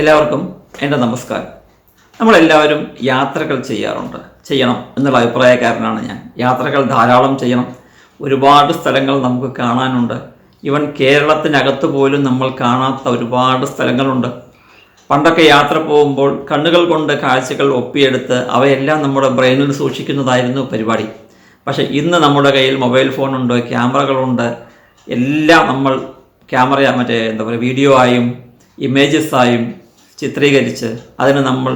എല്ലാവർക്കും എന്റെ നമസ്കാരം. നമ്മളെല്ലാവരും യാത്രകൾ ചെയ്യാറുണ്ട്. ചെയ്യണം എന്നുള്ള അഭിപ്രായക്കാരനാണ് ഞാൻ. യാത്രകൾ ധാരാളം ചെയ്യണം. ഒരുപാട് സ്ഥലങ്ങൾ നമുക്ക് കാണാനുണ്ട്. ഇവൻ കേരളത്തിനകത്ത് പോലും നമ്മൾ കാണാത്ത ഒരുപാട് സ്ഥലങ്ങളുണ്ട്. പണ്ടൊക്കെ യാത്ര പോകുമ്പോൾ കണ്ണുകൾ കൊണ്ട് കാഴ്ചകൾ ഒപ്പിയെടുത്ത് അവയെല്ലാം നമ്മുടെ ബ്രെയിനിൽ സൂക്ഷിക്കുന്നതായിരുന്നു പരിപാടി. പക്ഷേ ഇന്ന് നമ്മുടെ കയ്യിൽ മൊബൈൽ ഫോണുണ്ട് ക്യാമറകളുണ്ട്. എല്ലാം നമ്മൾ ക്യാമറ മറ്റേ എന്താ പറയുക വീഡിയോ ആയും ഇമേജസ് ആയും ചിത്രീകരിച്ച് അതിന് നമ്മൾ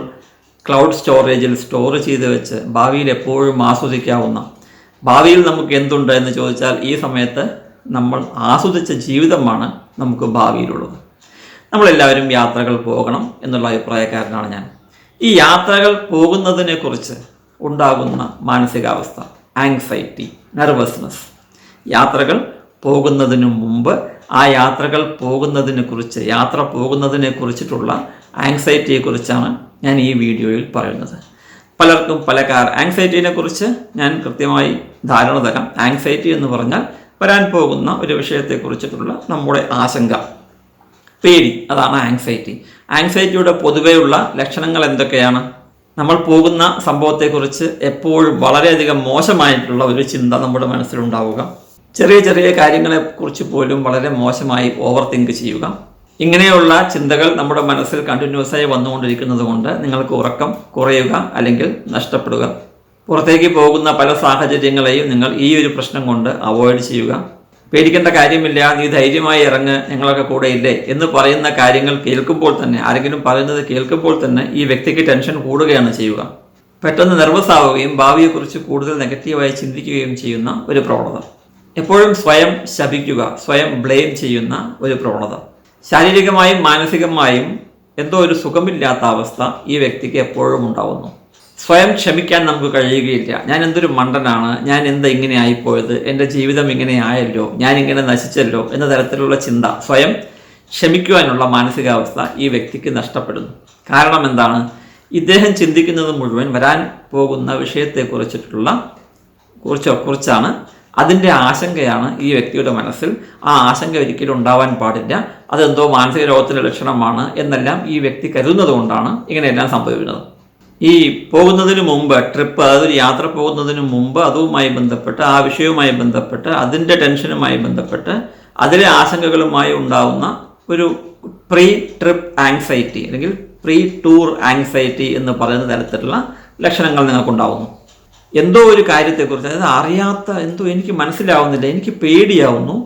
ക്ലൗഡ് സ്റ്റോറേജിൽ സ്റ്റോർ ചെയ്ത് വെച്ച് ഭാവിയിൽ എപ്പോഴും ആസ്വദിക്കാവുന്ന ഭാവിയിൽ നമുക്ക് എന്തുണ്ട് എന്ന് ചോദിച്ചാൽ ഈ സമയത്ത് നമ്മൾ ആസ്വദിച്ച ജീവിതമാണ് നമുക്ക് ഭാവിയിലുള്ളത്. നമ്മളെല്ലാവരും യാത്രകൾ പോകണം എന്നുള്ള അഭിപ്രായക്കാരനാണ് ഞാൻ. ഈ യാത്രകൾ പോകുന്നതിനെക്കുറിച്ച് ഉണ്ടാകുന്ന മാനസികാവസ്ഥ ആങ്സൈറ്റി നെർവസ്നെസ് യാത്രകൾ പോകുന്നതിന് മുമ്പ് ആ യാത്രകൾ പോകുന്നതിനെ കുറിച്ച് യാത്ര പോകുന്നതിനെ കുറിച്ചിട്ടുള്ള ആങ്സൈറ്റിയെക്കുറിച്ചാണ് ഞാൻ ഈ വീഡിയോയിൽ പറയുന്നത്. പലർക്കും പല കാർ ആങ്സൈറ്റിനെ കുറിച്ച് ഞാൻ കൃത്യമായി ധാരണ തരാം. ആങ്സൈറ്റി എന്ന് പറഞ്ഞാൽ വരാൻ പോകുന്ന ഒരു വിഷയത്തെക്കുറിച്ചിട്ടുള്ള നമ്മുടെ ആശങ്ക. പേടി അതാണ് ആങ്സൈറ്റി ആങ്സൈറ്റിയുടെ പൊതുവെയുള്ള ലക്ഷണങ്ങൾ എന്തൊക്കെയാണ്? നമ്മൾ പോകുന്ന സംഭവത്തെക്കുറിച്ച് എപ്പോഴും വളരെയധികം മോശമായിട്ടുള്ള ഒരു ചിന്ത നമ്മുടെ മനസ്സിലുണ്ടാവുക. ചെറിയ ചെറിയ കാര്യങ്ങളെക്കുറിച്ച് പോലും വളരെ മോശമായി ഓവർ തിങ്ക് ചെയ്യുക. ഇങ്ങനെയുള്ള ചിന്തകൾ നമ്മുടെ മനസ്സിൽ കണ്ടിന്യൂസ് ആയി വന്നുകൊണ്ടിരിക്കുന്നത് കൊണ്ട് നിങ്ങൾക്ക് ഉറക്കം കുറയുക അല്ലെങ്കിൽ നഷ്ടപ്പെടുക. പുറത്തേക്ക് പോകുന്ന പല സാഹചര്യങ്ങളെയും നിങ്ങൾ ഈ ഒരു പ്രശ്നം കൊണ്ട് അവോയ്ഡ് ചെയ്യുക. പേടിക്കേണ്ട കാര്യമില്ല നീ ധൈര്യമായി ഇറങ്ങ് ഞങ്ങളൊക്കെ കൂടെ ഇല്ലേ എന്ന് പറയുന്ന കാര്യങ്ങൾ കേൾക്കുമ്പോൾ തന്നെ ആരെങ്കിലും പറയുന്നത് കേൾക്കുമ്പോൾ തന്നെ ഈ വ്യക്തിക്ക് ടെൻഷൻ കൂടുകയാണ് ചെയ്യുക. പെട്ടെന്ന് നെർവസ് ആവുകയും ഭാവിയെക്കുറിച്ച് കൂടുതൽ നെഗറ്റീവായി ചിന്തിക്കുകയും ചെയ്യുന്ന ഒരു പ്രവണത. എപ്പോഴും സ്വയം ശപിക്കുക സ്വയം ബ്ലെയിം ചെയ്യുന്ന ഒരു പ്രവണത. ശാരീരികമായും മാനസികമായും എന്തോ ഒരു സുഖമില്ലാത്ത അവസ്ഥ ഈ വ്യക്തിക്ക് എപ്പോഴും ഉണ്ടാവുന്നു. സ്വയം ക്ഷമിക്കാൻ നമുക്ക് കഴിയുകയില്ല. ഞാൻ എന്തൊരു മണ്ടനാണ്? ഞാൻ എന്താ ഇങ്ങനെ ആയിപ്പോയത്? എന്റെ ജീവിതം ഇങ്ങനെ ആയല്ലോ? ഞാൻ ഇങ്ങനെ നശിച്ചല്ലോ? എന്ന തരത്തിലുള്ള ചിന്ത സ്വയം ക്ഷമിക്കുവാനുള്ള മാനസികാവസ്ഥ ഈ വ്യക്തിക്ക് നഷ്ടപ്പെടുന്നു. കാരണം എന്താണ്? ഇദ്ദേഹം ചിന്തിക്കുന്നത് മുഴുവൻ വരാൻ പോകുന്ന വിഷയത്തെക്കുറിച്ചിട്ടുള്ള കുറിച്ചോ കുറിച്ചാണ് അതിന്റെ ആശങ്കയാണ് ഈ വ്യക്തിയുടെ മനസ്സിൽ. ആ ആശങ്ക ഒരിക്കലും ഉണ്ടാവാൻ പാടില്ല. അതെന്തോ മാനസിക രോഗത്തിന്റെ ലക്ഷണമാണ് എന്നെല്ലാം ഈ വ്യക്തി കരുതുന്നത് കൊണ്ടാണ് ഇങ്ങനെയെല്ലാം സംഭവിക്കുന്നത്. ഈ പോകുന്നതിന് മുമ്പ് ട്രിപ്പ് അതൊരു യാത്ര പോകുന്നതിന് മുമ്പ് അതുമായി ബന്ധപ്പെട്ട് ആ വിഷയവുമായി ബന്ധപ്പെട്ട് അതിന്റെ ടെൻഷനുമായി ബന്ധപ്പെട്ട് അതിലെ ആശങ്കകളുമായി ഉണ്ടാവുന്ന ഒരു പ്രീ ട്രിപ്പ് ആങ്സൈറ്റി അല്ലെങ്കിൽ പ്രീ ടൂർ ആങ്സൈറ്റി എന്ന് പറയുന്ന തരത്തിലുള്ള ലക്ഷണങ്ങൾ നിങ്ങൾക്കുണ്ടാവുന്നു. എന്തോ ഒരു കാര്യത്തെക്കുറിച്ച് അതായത് അറിയാത്ത എന്തോ എനിക്ക് മനസ്സിലാവുന്നില്ല എനിക്ക് പേടിയാവുന്നു.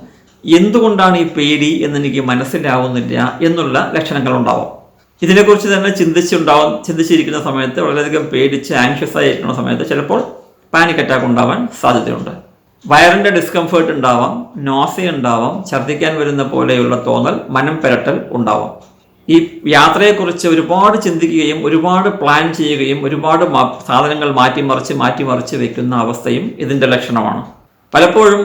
എന്തുകൊണ്ടാണ് ഈ പേടി എന്നെനിക്ക് മനസ്സിലാവുന്നില്ല എന്നുള്ള ലക്ഷണങ്ങൾ ഉണ്ടാവും ഇതിനെക്കുറിച്ച് തന്നെ ചിന്തിച്ചുണ്ടാവും ചിന്തിച്ചിരിക്കുന്ന സമയത്ത് വളരെയധികം പേടിച്ച് ആൻഷ്യസ് ആയിരിക്കുന്ന സമയത്ത് ചിലപ്പോൾ പാനിക് അറ്റാക്ക് ഉണ്ടാവാൻ സാധ്യതയുണ്ട്. വയറിന്റെ ഡിസ്കംഫേർട്ട് ഉണ്ടാവാം നോസ ഉണ്ടാവാം ഛർദ്ദിക്കാൻ വരുന്ന പോലെയുള്ള തോന്നൽ മനം പെരട്ടൽ ഉണ്ടാവാം. ഈ യാത്രയെക്കുറിച്ച് ഒരുപാട് ചിന്തിക്കുകയും ഒരുപാട് പ്ലാൻ ചെയ്യുകയും ഒരുപാട് സാധനങ്ങൾ മാറ്റിമറിച്ച് മാറ്റിമറിച്ച് വെക്കുന്ന അവസ്ഥയും ഇതിന്റെ ലക്ഷണമാണ്. പലപ്പോഴും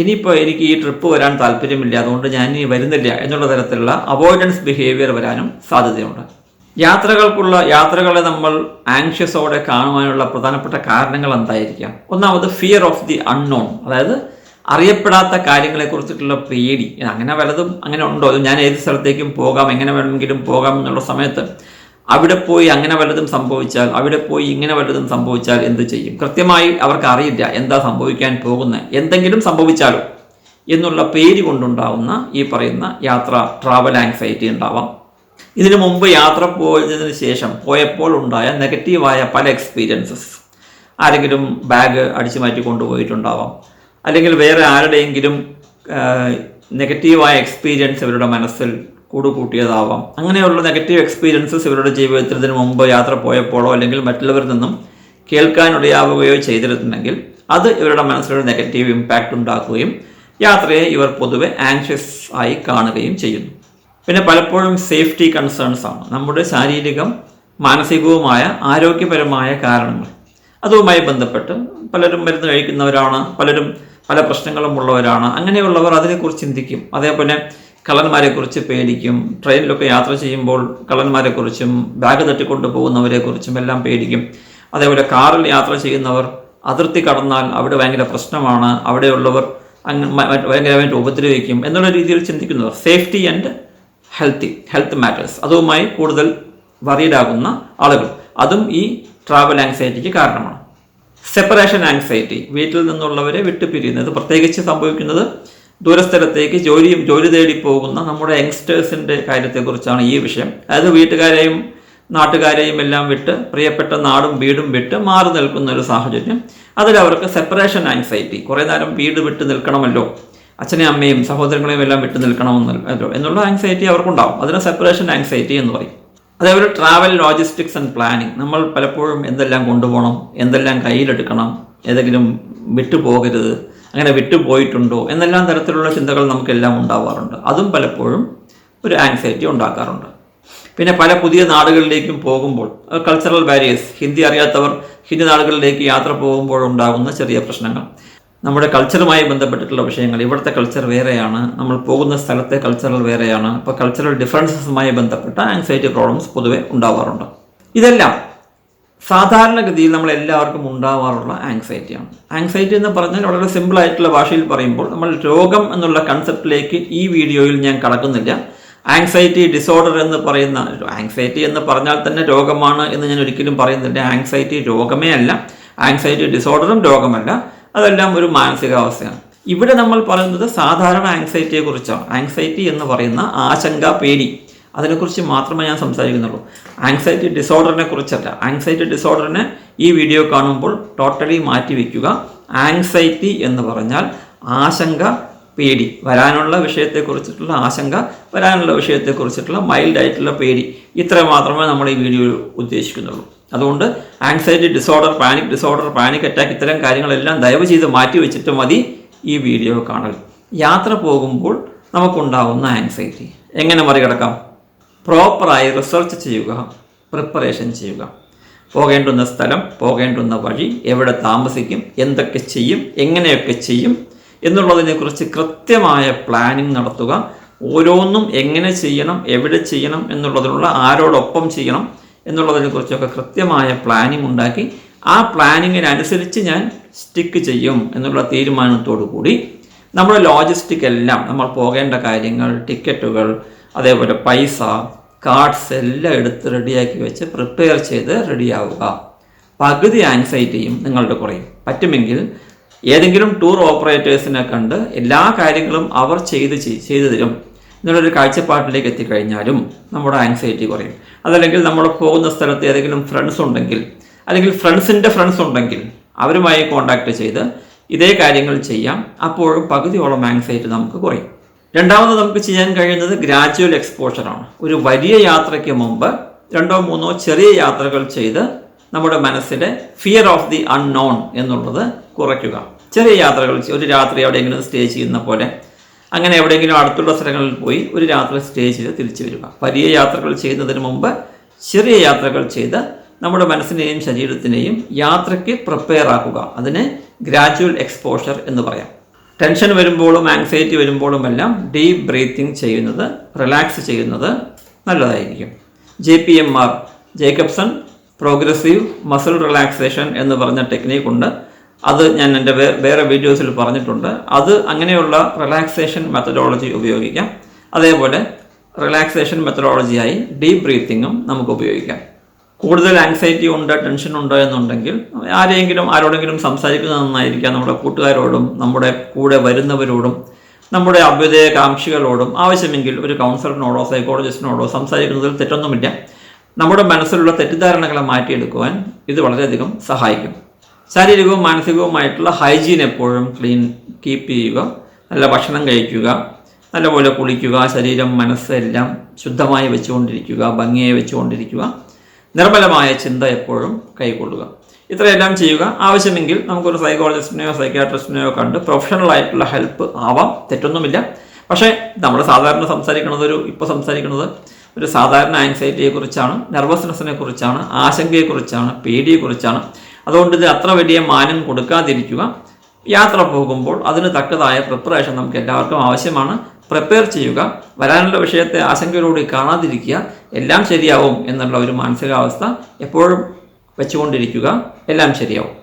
ഇനിയിപ്പോൾ എനിക്ക് ഈ ട്രിപ്പ് വരാൻ താല്പര്യമില്ല അതുകൊണ്ട് ഞാൻ ഇനി വരുന്നില്ല എന്നുള്ള തരത്തിലുള്ള അവോയ്ഡൻസ് ബിഹേവിയർ വരാനും സാധ്യതയുണ്ട്. യാത്രകൾക്കുള്ള യാത്രകളെ നമ്മൾ ആങ്ഷ്യസോടെ കാണുവാനുള്ള പ്രധാനപ്പെട്ട കാരണങ്ങൾ എന്തായിരിക്കാം? ഒന്നാമത് ഫിയർ ഓഫ് ദി അൺനോൺ അതായത് അറിയപ്പെടാത്ത കാര്യങ്ങളെ കാര്യങ്ങളെക്കുറിച്ചിട്ടുള്ള പേടി. അങ്ങനെ വലതും അങ്ങനെ ഉണ്ടോ? ഞാൻ ഏത് സ്ഥലത്തേക്കും പോകാം എങ്ങനെ വേണമെങ്കിലും പോകാം എന്നുള്ള സമയത്ത് അവിടെ പോയി അങ്ങനെ വലതും സംഭവിച്ചാൽ അവിടെ പോയി ഇങ്ങനെ വലതും സംഭവിച്ചാൽ എന്ത് ചെയ്യും? കൃത്യമായി അവർക്ക് അറിയില്ല എന്താ സംഭവിക്കാൻ പോകുന്നത്. എന്തെങ്കിലും സംഭവിച്ചാലോ എന്നുള്ള പേര് കൊണ്ടുണ്ടാവുന്ന ഈ പറയുന്ന യാത്ര ട്രാവൽ ആങ്സൈറ്റി ഉണ്ടാവാം. ഇതിനു മുമ്പ് യാത്ര പോയതിനു ശേഷം പോയപ്പോൾ ഉണ്ടായ നെഗറ്റീവായ പല എക്സ്പീരിയൻസസ് ആരെങ്കിലും ബാഗ് അടിച്ചു മാറ്റി കൊണ്ടുപോയിട്ടുണ്ടാവാം. അല്ലെങ്കിൽ വേറെ ആരുടെയെങ്കിലും നെഗറ്റീവായ എക്സ്പീരിയൻസ് ഇവരുടെ മനസ്സിൽ കൂടുകൂട്ടിയതാവാം. അങ്ങനെയുള്ള നെഗറ്റീവ് എക്സ്പീരിയൻസസ് ഇവരുടെ ജീവിതത്തിന് മുമ്പ് യാത്ര പോയപ്പോഴോ അല്ലെങ്കിൽ മറ്റുള്ളവരിൽ നിന്നും കേൾക്കാനിടയാവുകയോ ചെയ്തിരുന്നെങ്കിൽ അത് ഇവരുടെ മനസ്സിലൊരു നെഗറ്റീവ് ഇമ്പാക്റ്റ് ഉണ്ടാക്കുകയും യാത്രയെ ഇവർ പൊതുവെ ആങ്ഷ്യസ് ആയി കാണുകയും ചെയ്യുന്നു. പിന്നെ പലപ്പോഴും സേഫ്റ്റി കൺസേൺസ് ആണ്. നമ്മുടെ ശാരീരികം മാനസികവുമായ ആരോഗ്യപരമായ കാരണങ്ങൾ. അതുമായി ബന്ധപ്പെട്ട് പലരും മരുന്ന് കഴിക്കുന്നവരാണ് പലരും പല പ്രശ്നങ്ങളും ഉള്ളവരാണ്. അങ്ങനെയുള്ളവർ അതിനെക്കുറിച്ച് ചിന്തിക്കും. അതേപോലെ കള്ളന്മാരെക്കുറിച്ച് പേടിക്കും. ട്രെയിനിലൊക്കെ യാത്ര ചെയ്യുമ്പോൾ കള്ളന്മാരെക്കുറിച്ചും ബാഗ് തട്ടിക്കൊണ്ട് പോകുന്നവരെക്കുറിച്ചും എല്ലാം പേടിക്കും. അതേപോലെ കാറിൽ യാത്ര ചെയ്യുന്നവർ അതിർത്തി കടന്നാൽ അവിടെ ഭയങ്കര പ്രശ്നമാണ്. അവിടെയുള്ളവർ അങ്ങ് ഭയങ്കരമായിട്ട് ഉപദ്രവിക്കും എന്നുള്ള രീതിയിൽ ചിന്തിക്കുന്നവർ. Safety and healthy health matters. അതുമായി കൂടുതൽ വറീഡാകുന്ന ആളുകൾ. അതും ഈ ട്രാവൽ ആങ്സൈറ്റിക്ക് കാരണമാണ്. സെപ്പറേഷൻ ആങ്സൈറ്റി വീട്ടിൽ നിന്നുള്ളവരെ വിട്ടുപിരിയുന്നത് പ്രത്യേകിച്ച് സംഭവിക്കുന്നത് ദൂരസ്ഥലത്തേക്ക് ജോലിയും ജോലി തേടി പോകുന്ന നമ്മുടെ യങ്സ്റ്റേഴ്സിന്റെ കാര്യത്തെക്കുറിച്ചാണ് ഈ വിഷയം. അതായത് വീട്ടുകാരെയും നാട്ടുകാരെയും എല്ലാം വിട്ട് പ്രിയപ്പെട്ട നാടും വീടും വിട്ട് മാറി നിൽക്കുന്ന ഒരു സാഹചര്യം. അതിൽ അവർക്ക് സെപ്പറേഷൻ ആങ്സൈറ്റി കുറേ നേരം വീട് വിട്ട് നിൽക്കണമല്ലോ. അച്ഛനെയും അമ്മയും സഹോദരങ്ങളെയും എല്ലാം വിട്ട് നിൽക്കണമെന്നല്ലോ. എന്നുള്ള ആങ്സൈറ്റി അവർക്കുണ്ടാവും. അതിന് സെപ്പറേഷൻ ആങ്സൈറ്റി എന്ന് പറയും. അതേപോലെ ട്രാവൽ ലോജിസ്റ്റിക്സ് ആൻഡ് പ്ലാനിങ് നമ്മൾ പലപ്പോഴും എന്തെല്ലാം കൊണ്ടുപോകണം എന്തെല്ലാം കയ്യിലെടുക്കണം ഏതെങ്കിലും വിട്ടുപോകരുത് അങ്ങനെ വിട്ടുപോയിട്ടുണ്ടോ എന്നെല്ലാം തരത്തിലുള്ള ചിന്തകൾ നമുക്കെല്ലാം ഉണ്ടാവാറുണ്ട്. അതും പലപ്പോഴും ഒരു ആങ്സൈറ്റി ഉണ്ടാക്കാറുണ്ട്. പിന്നെ പല പുതിയ നാടുകളിലേക്കും പോകുമ്പോൾ കൾച്ചറൽ ബാരിയേഴ്സ് ഹിന്ദി അറിയാത്തവർ ഹിന്ദി നാടുകളിലേക്ക് യാത്ര പോകുമ്പോൾ ഉണ്ടാകുന്ന ചെറിയ പ്രശ്നങ്ങൾ. നമ്മുടെ കൾച്ചറുമായി ബന്ധപ്പെട്ടിട്ടുള്ള വിഷയങ്ങൾ. ഇവിടുത്തെ കൾച്ചർ വേറെയാണ്. നമ്മൾ പോകുന്ന സ്ഥലത്തെ കൾച്ചറൽ വേറെയാണ്. അപ്പോൾ കൾച്ചറൽ ഡിഫറൻസസുമായി ബന്ധപ്പെട്ട ആങ്സൈറ്റി പ്രോബ്ലംസ് പൊതുവെ ഉണ്ടാവാറുണ്ട്. ഇതെല്ലാം സാധാരണഗതിയിൽ നമ്മൾ എല്ലാവർക്കും ഉണ്ടാവാറുള്ള ആങ്സൈറ്റിയാണ് ആങ്സൈറ്റി എന്ന് പറഞ്ഞാൽ വളരെ സിമ്പിൾ ആയിട്ടുള്ള ഭാഷയിൽ പറയുമ്പോൾ നമ്മൾ രോഗം എന്നുള്ള കൺസെപ്റ്റിലേക്ക് ഈ വീഡിയോയിൽ ഞാൻ കടക്കുന്നില്ല. ആങ്സൈറ്റി ഡിസോർഡർ എന്ന് പറയുന്ന ആങ്സൈറ്റി എന്ന് പറഞ്ഞാൽ തന്നെ രോഗമാണ് എന്ന് ഞാൻ ഒരിക്കലും പറയുന്നില്ല. ആങ്സൈറ്റി രോഗമേ അല്ല. ആങ്സൈറ്റി ഡിസോർഡറും രോഗമല്ല. അതെല്ലാം ഒരു മാനസികാവസ്ഥയാണ്. ഇവിടെ നമ്മൾ പറയുന്നത് സാധാരണ ആങ്സൈറ്റിയെ കുറിച്ചാണ് ആങ്സൈറ്റി എന്ന് പറയുന്ന ആശങ്ക പേടി. അതിനെക്കുറിച്ച് മാത്രമേ ഞാൻ സംസാരിക്കുന്നുള്ളൂ. ആങ്സൈറ്റി ഡിസോർഡറിനെ കുറിച്ചല്ല. ആങ്സൈറ്റി ഡിസോർഡറിനെ ഈ വീഡിയോ കാണുമ്പോൾ ടോട്ടലി മാറ്റി വയ്ക്കുക ആങ്സൈറ്റി എന്ന് പറഞ്ഞാൽ ആശങ്ക പേടി. വരാനുള്ള വിഷയത്തെക്കുറിച്ചിട്ടുള്ള ആശങ്ക വരാനുള്ള വിഷയത്തെക്കുറിച്ചിട്ടുള്ള മൈൽഡ് ആയിട്ടുള്ള പേടി. ഇത്ര മാത്രമേ നമ്മൾ ഈ വീഡിയോ ഉദ്ദേശിക്കുന്നുള്ളൂ. അതുകൊണ്ട് anxiety disorder panic disorder panic attack ഇത്തരം കാര്യങ്ങളെല്ലാം ദയവ് ചെയ്ത് മാറ്റി വെച്ചിട്ട് മതി ഈ വീഡിയോ കാണൽ. യാത്ര പോകുമ്പോൾ നമുക്കുണ്ടാവുന്ന ആങ്സൈറ്റി എങ്ങനെ മറികടക്കാം? പ്രോപ്പറായി റിസർച്ച് ചെയ്യുക പ്രിപ്പറേഷൻ ചെയ്യുക. പോകേണ്ടുന്ന സ്ഥലം പോകേണ്ടുന്ന വഴി എവിടെ താമസിക്കും എന്തൊക്കെ ചെയ്യും എങ്ങനെയൊക്കെ ചെയ്യും എന്നുള്ളതിനെക്കുറിച്ച് കൃത്യമായ പ്ലാനിങ് നടത്തുക. ഓരോന്നും എങ്ങനെ ചെയ്യണം എവിടെ ചെയ്യണം എന്നുള്ളതിനുള്ള ആരോടൊപ്പം ചെയ്യണം. എന്നുള്ളതിനെക്കുറിച്ചൊക്കെ കൃത്യമായ പ്ലാനിംഗ് ഉണ്ടാക്കി ആ പ്ലാനിങ്ങിനനുസരിച്ച് ഞാൻ സ്റ്റിക്ക് ചെയ്യും എന്നുള്ള തീരുമാനത്തോടു കൂടി നമ്മുടെ ലോജിസ്റ്റിക് എല്ലാം നമ്മൾ പോകേണ്ട കാര്യങ്ങൾ ടിക്കറ്റുകൾ അതേപോലെ പൈസ കാർഡ്സ് എല്ലാം എടുത്ത് റെഡിയാക്കി വെച്ച് പ്രിപ്പയർ ചെയ്ത് റെഡിയാവുക പകുതി ആൻസൈറ്റിയും നിങ്ങളുടെ കുറയും. പറ്റുമെങ്കിൽ ഏതെങ്കിലും ടൂർ ഓപ്പറേറ്റേഴ്സിനെ കണ്ട് എല്ലാ കാര്യങ്ങളും അവർ ചെയ്ത് ചെയ്തു തരും. എന്നുള്ളൊരു കാഴ്ചപ്പാട്ടിലേക്ക് എത്തിക്കഴിഞ്ഞാലും നമ്മുടെ ആൻസൈറ്റി കുറയും. അതല്ലെങ്കിൽ നമ്മൾ പോകുന്ന സ്ഥലത്ത് ഏതെങ്കിലും ഫ്രണ്ട്സ് ഉണ്ടെങ്കിൽ അല്ലെങ്കിൽ ഫ്രണ്ട്സിന്റെ ഫ്രണ്ട്സ് ഉണ്ടെങ്കിൽ അവരുമായി കോണ്ടാക്ട് ചെയ്ത് ഇതേ കാര്യങ്ങൾ ചെയ്യാം. അപ്പോഴും പകുതിയോളം ആൻസൈറ്റി നമുക്ക് കുറയും. രണ്ടാമത് നമുക്ക് ചെയ്യാൻ കഴിയുന്നത് ഗ്രാജുവൽ എക്സ്പോഷറാണ് ഒരു വലിയ യാത്രയ്ക്ക് മുമ്പ് രണ്ടോ മൂന്നോ ചെറിയ യാത്രകൾ ചെയ്ത് നമ്മുടെ മനസ്സിലെ ഫിയർ ഓഫ് ദി അൺനോൺ എന്നുള്ളത് കുറയ്ക്കുക. ചെറിയ യാത്രകൾ ഒരു രാത്രി അവിടെ എങ്ങനെ സ്റ്റേ ചെയ്യുന്ന പോലെ അങ്ങനെ എവിടെയെങ്കിലും അടുത്തുള്ള സ്ഥലങ്ങളിൽ പോയി ഒരു രാത്രി സ്റ്റേ ചെയ്ത് തിരിച്ചു വരിക. വലിയ യാത്രകൾ ചെയ്യുന്നതിന് മുമ്പ് ചെറിയ യാത്രകൾ ചെയ്ത് നമ്മുടെ മനസ്സിനെയും ശരീരത്തിനെയും യാത്രയ്ക്ക് പ്രിപ്പയർ ആക്കുക. അതിനെ ഗ്രാജുവൽ എക്സ്പോഷർ എന്ന് പറയാം. ടെൻഷൻ വരുമ്പോഴും ആങ്സൈറ്റി വരുമ്പോഴും എല്ലാം ഡീപ്പ് ബ്രീത്തിങ് ചെയ്യുന്നത് റിലാക്സ് ചെയ്യുന്നത് നല്ലതായിരിക്കും. J P M R Jacobson progressive muscle relaxation എന്ന് പറഞ്ഞ ടെക്നീക്ക് ഉണ്ട്. അത് ഞാൻ എന്റെ വേറെ വീഡിയോസിൽ പറഞ്ഞിട്ടുണ്ട്. അത് അങ്ങനെയുള്ള റിലാക്സേഷൻ മെത്തഡോളജി ഉപയോഗിക്കാം. അതേപോലെ റിലാക്സേഷൻ മെത്തഡോളജിയായി ഡീപ് ബ്രീത്തിങ്ങും നമുക്ക് ഉപയോഗിക്കാം. കൂടുതൽ ആങ്സൈറ്റി ഉണ്ട് ടെൻഷൻ ഉണ്ട് എന്നുണ്ടെങ്കിൽ ആരെയെങ്കിലും ആരോടെങ്കിലും സംസാരിക്കുന്നത് നന്നായിരിക്കാം. നമ്മുടെ കൂട്ടുകാരോടും നമ്മുടെ കൂടെ വരുന്നവരോടും നമ്മുടെ അഭ്യുദയകാംക്ഷികളോടും ആവശ്യമെങ്കിൽ ഒരു കൗൺസിലറിനോടോ സൈക്കോളജിസ്റ്റിനോടോ സംസാരിക്കുന്നതിൽ തെറ്റൊന്നുമില്ല. നമ്മുടെ മനസ്സിലുള്ള തെറ്റിദ്ധാരണകളെ മാറ്റിയെടുക്കുവാൻ ഇത് വളരെയധികം സഹായിക്കും. ശാരീരികവും മാനസികവുമായിട്ടുള്ള ഹൈജീൻ എപ്പോഴും ക്ലീൻ കീപ്പ് ചെയ്യുക. നല്ല ഭക്ഷണം കഴിക്കുക. നല്ലപോലെ കുളിക്കുക. ശരീരം മനസ്സ് എല്ലാം ശുദ്ധമായി വെച്ചുകൊണ്ടിരിക്കുക. ഭംഗിയായി വെച്ചുകൊണ്ടിരിക്കുക. നിർമ്മലമായ ചിന്ത എപ്പോഴും കൈക്കൊള്ളുക. ഇത്രയെല്ലാം ചെയ്യുക. ആവശ്യമെങ്കിൽ നമുക്കൊരു സൈക്കോളജിസ്റ്റിനെയോ സൈക്യാട്രിസ്റ്റിനെയോ കണ്ട് പ്രൊഫഷണൽ ആയിട്ടുള്ള ഹെൽപ്പ് ആവാം. തെറ്റൊന്നുമില്ല. പക്ഷേ നമ്മൾ സാധാരണ സംസാരിക്കുന്നത് ഒരു ഇപ്പോൾ സംസാരിക്കുന്നത് ഒരു സാധാരണ ആൻസൈറ്റിയെക്കുറിച്ചാണ് നെർവസ്നെസ്സിനെ കുറിച്ചാണ് ആശങ്കയെക്കുറിച്ചാണ് പേടിയെക്കുറിച്ചാണ്. അതുകൊണ്ട് ഇത് അത്ര വലിയ മാനം കൊടുക്കാതിരിക്കുക. യാത്ര പോകുമ്പോൾ അതിന് തക്കതായ പ്രിപ്പറേഷൻ നമുക്ക് എല്ലാവർക്കും ആവശ്യമാണ്. പ്രിപ്പയർ ചെയ്യുക. വരാനുള്ള വിഷയത്തെ ആശങ്കയോടുകൂടി കാണാതിരിക്കുക. എല്ലാം ശരിയാവും എന്നുള്ള ഒരു മാനസികാവസ്ഥ എപ്പോഴും വെച്ചുകൊണ്ടിരിക്കുക. എല്ലാം ശരിയാവും.